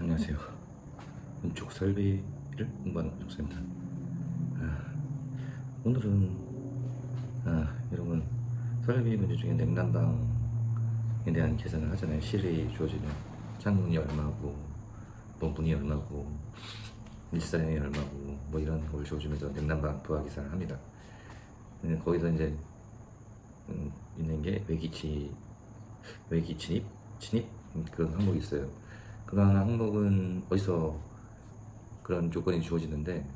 안녕하세요. 왼쪽 설비를 공부하는 권종수입니다. 아, 오늘은 아, 여러분 설비 문제 중에 냉난방에 대한 계산을 하잖아요. 실이 주어지면 창문이 얼마고 뭐 문이 얼마고 일사량이 얼마고 뭐 이런 걸 주어주면서 냉난방 부하 계산을 합니다. 근데 거기서 이제 음, 있는 게 외기치 외기 진입 진입 그런 항목이 있어요. 그런 항목은 어디서 그런 조건이 주어지는데,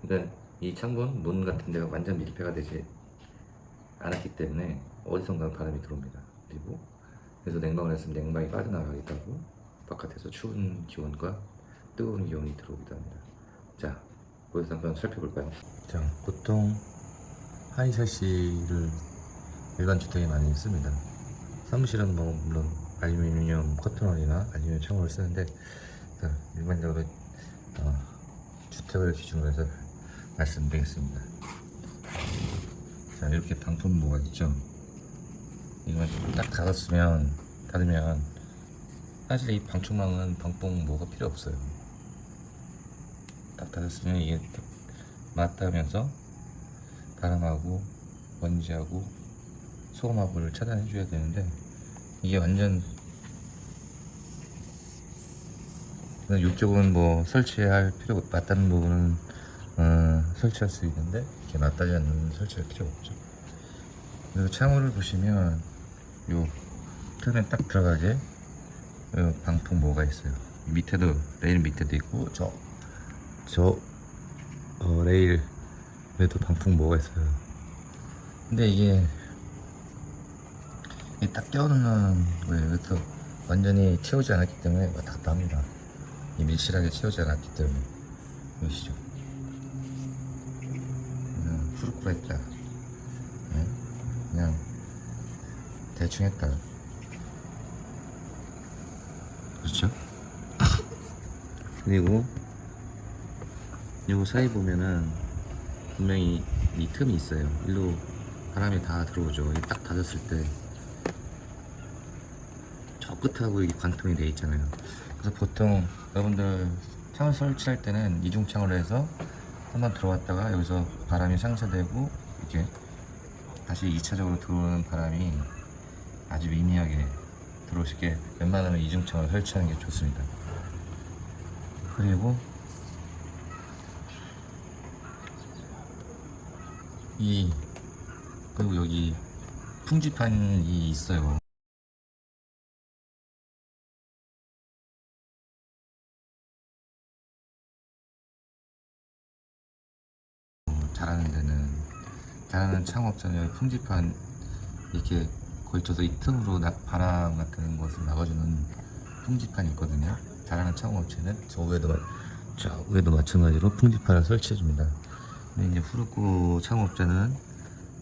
그러니까 이 창문 문 같은 데가 완전 밀폐가 되지 않았기 때문에 어디선가 바람이 들어옵니다. 그리고 그래서 냉방을 했으면 냉방이 빠져나가기도 하고 바깥에서 추운 기온과 뜨거운 기온이 들어오기도 합니다. 자, 거기서 한번 살펴볼까요? 자, 보통 하이샤시를 일반 주택에 많이 씁니다. 사무실은 뭐 물론 알루미늄 커튼홀이나 알루미늄 창호를 쓰는데 자, 일반적으로 어, 주택을 기준으로 해서 말씀드리겠습니다. 자 이렇게 방풍모가 있죠. 이걸 딱 닫았으면 닫으면 사실 이 방충망은 방풍모가 필요 없어요. 딱 닫았으면 이게 딱 맞닿으면서 바람하고 먼지하고 소음하고를 차단해 줘야 되는데 이게 완전 이쪽은 뭐 설치할 필요가 맞다는 부분은 어, 설치할 수 있는데 이렇게 맞닿지 않는 설치할 필요가 없죠. 그리고 창호를 보시면 요 틈에 딱 들어가게 요 방풍모가 있어요. 밑에도 레일 밑에도 있고 저 저 어, 레일에도 방풍모가 있어요. 근데 이게 딱 껴놓는 거예요. 그래서 완전히 채우지 않았기 때문에 답답합니다. 이 밀실하게 채우지 않았기 때문에 보시죠. 그냥 후루꾸라 했다. 네? 그냥 대충 했다. 그렇죠? 그리고 요 사이 보면은 분명히 이 틈이 있어요. 일로 바람이 다 들어오죠. 이딱 닫았을 때 저 끝하고 이게 관통이 돼 있잖아요. 그래서 보통 여러분들 창을 설치할 때는 이중창으로 해서 한번 들어왔다가 여기서 바람이 상쇄되고 이렇게 다시 2차적으로 들어오는 바람이 아주 미미하게 있게 웬만하면 이중창을 설치하는 게 좋습니다. 그리고 이 그리고 여기 풍지판이 있어요. 잘하는 데는 잘하는 창업자는 풍지판 이렇게 걸쳐서 이 틈으로 나- 바람 같은 것을 막아주는 풍지판이 있거든요. 잘하는 창업체는 저 위에도 마- 저 위에도 마찬가지로 풍지판을 설치해 줍니다. 근데 이제 후루꾸 창업자는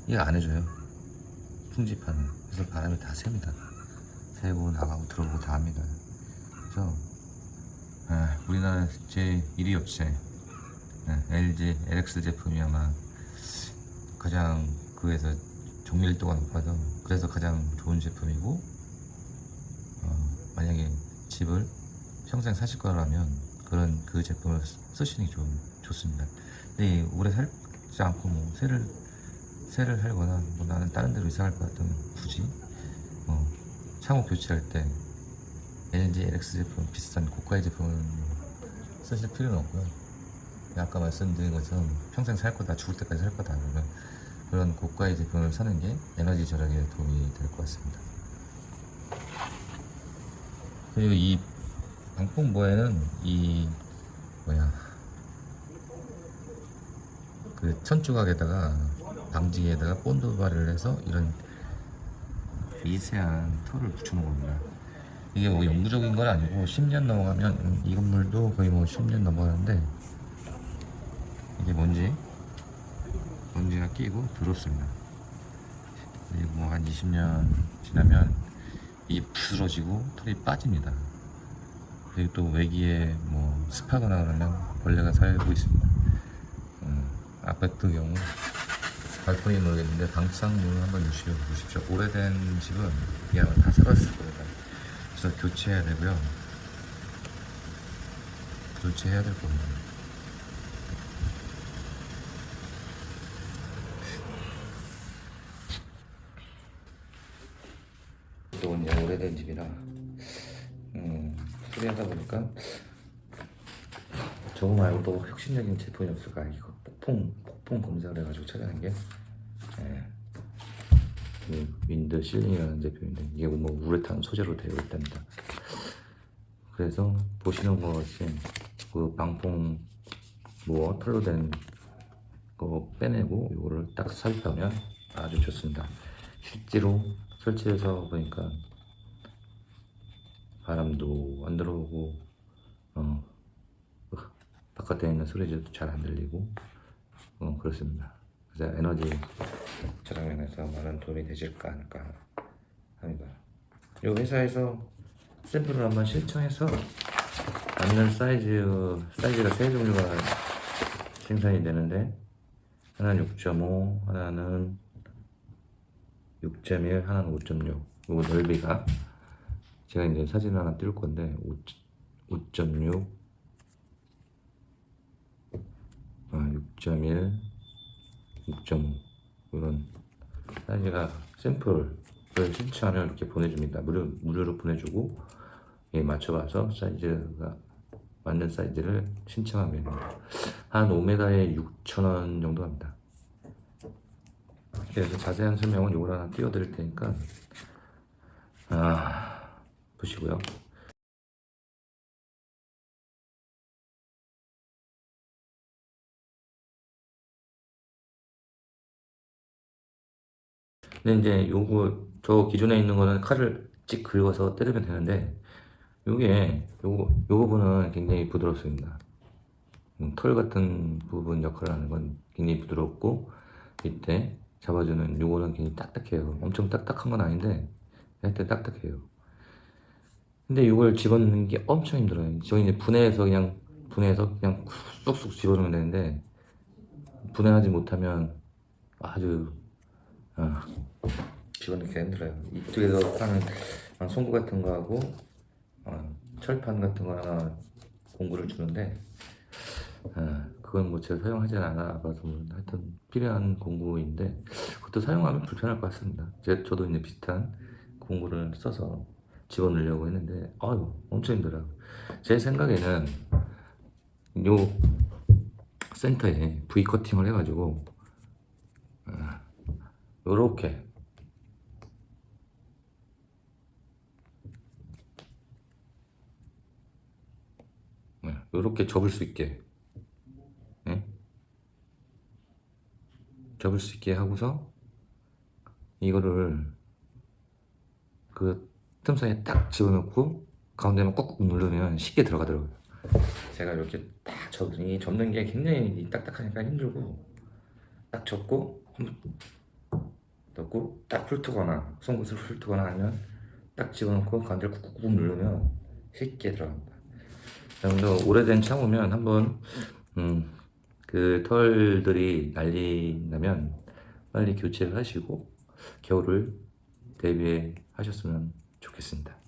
이거 안 해줘요. 풍지판을 그래서 바람이 다 셉니다. 새고 나가고 들어오고 다 합니다. 그래서 아, 우리나라 제 1위 업체 네, LG LX 제품이 아마 가장 그에서 정밀도가 높아서 그래서 가장 좋은 제품이고 어, 만약에 집을 평생 사실 거라면 그런 그 제품을 쓰- 쓰시는 게 좋, 좋습니다. 근데 이 오래 살지 않고 뭐 새를 새를 살거나 뭐 나는 다른 데로 이사 갈것 같으면 굳이 어, 창호 교체할 때 LG LX 제품 비싼 고가의 제품을 뭐 쓰실 필요는 없고요. 아까 말씀드린 것처럼 평생 살 거다 죽을 때까지 살 거다 그러면 그런 고가의 제품을 사는 게 에너지 절약에 도움이 될 것 같습니다. 그리고 이 방풍모에는 이 뭐야 그 천조각에다가 방지에다가 본드발을 해서 이런 미세한 털을 붙여놓은 겁니다. 이게 뭐 영구적인 건 아니고 10년 넘어가면 음, 이 건물도 거의 뭐 10년 넘어가는데 이게 뭔지 먼지가 끼고 더럽습니다. 그리고 뭐한 20년 지나면 이 부스러지고 털이 빠집니다. 그리고 또 외기에 뭐 습하거나 그러면 벌레가 살고 있습니다. 음, 아파트 경우 발코니 모르겠는데 방창문을 한번 유심히 보십시오. 오래된 집은 아마 다 썩었을 겁니다. 그래서 교체해야 되고요. 교체해야 될 겁니다. 또 이제 오래된 집이라 음, 수리하다 보니까 저거 말고 또 혁신적인 제품이 없을까 이거 폭풍 폭풍 검사를 해가지고 찾아낸 게 예. 그 윈드 실링이라는 제품인데 이게 뭐 우레탄 소재로 되어 있답니다. 그래서 보시는 것 같이 그 방풍 뭐 털로 된 거 빼내고 이거를 딱 삽입하면 아주 좋습니다. 실제로 설치해서 보니까 바람도 안 들어오고 어, 바깥에 있는 소리도 잘 안 들리고 어, 그렇습니다. 그래서 에너지 절약 면에서 많은 도움이 되실까 않을까 합니다. 이 회사에서 샘플을 한번 신청해서 맞는 사이즈 사이즈가 세 종류가 생산이 되는데 하나는 6.5, 하나는 6.1, 하나는 5.6. 요 넓이가 제가 이제 사진을 하나 띄울 건데 5.6, 아, 6.1, 6.5 이런 사이즈가 샘플을 신청하면 이렇게 보내줍니다. 무료 무료로 보내주고 예, 맞춰가서 사이즈가 맞는 사이즈를 신청하면. 한 5m에 6,000원 정도 합니다. 그래서 자세한 설명은 이걸 하나 띄워드릴 테니까 아 보시고요. 근데 이제 요거 저 기존에 있는 거는 칼을 찍 긁어서 때리면 되는데 요게 요거 요 부분은 굉장히 부드럽습니다. 음, 털 같은 부분 역할을 하는 건 굉장히 부드럽고 이때 잡아주는 요거는 굉장히 딱딱해요. 엄청 딱딱한 건 아닌데 하여튼 딱딱해요. 근데 이걸 집어넣는 게 엄청 힘들어요. 저 이제 분해해서 그냥 분해해서 그냥 쑥쑥 집어넣으면 되는데 분해하지 못하면 아주 아, 집어넣기 힘들어요. 이쪽에서 아, 송구 같은 거 하고 어, 철판 같은 거 하나 공구를 주는데 아, 그건 뭐 제가 사용하진 않아 봐서 하여튼 필요한 공구인데 그것도 사용하면 불편할 것 같습니다. 제, 저도 이제 비슷한 공구를 써서 집어넣으려고 했는데 아유 엄청 힘들어요. 제 생각에는 요 센터에 V 커팅을 해가지고 아, 요렇게 네, 요렇게 접을 수 있게 네? 접을 수 있게 하고서 이거를 그 틈 사이에 딱 집어넣고 가운데만 꾹꾹 누르면 쉽게 들어가더라고요. 제가 이렇게 딱 접니 접는 게 굉장히 딱딱하니까 힘들고 딱 접고 넣고 딱 훑거나 송곳을 훑거나 하면 딱 집어넣고 가운데를 꾹꾹 누르면 쉽게 들어갑니다. 여러분도 오래된 차우면 한번 음, 그 털들이 날린다면 빨리 교체를 하시고 겨울을 대비하셨으면 좋겠습니다.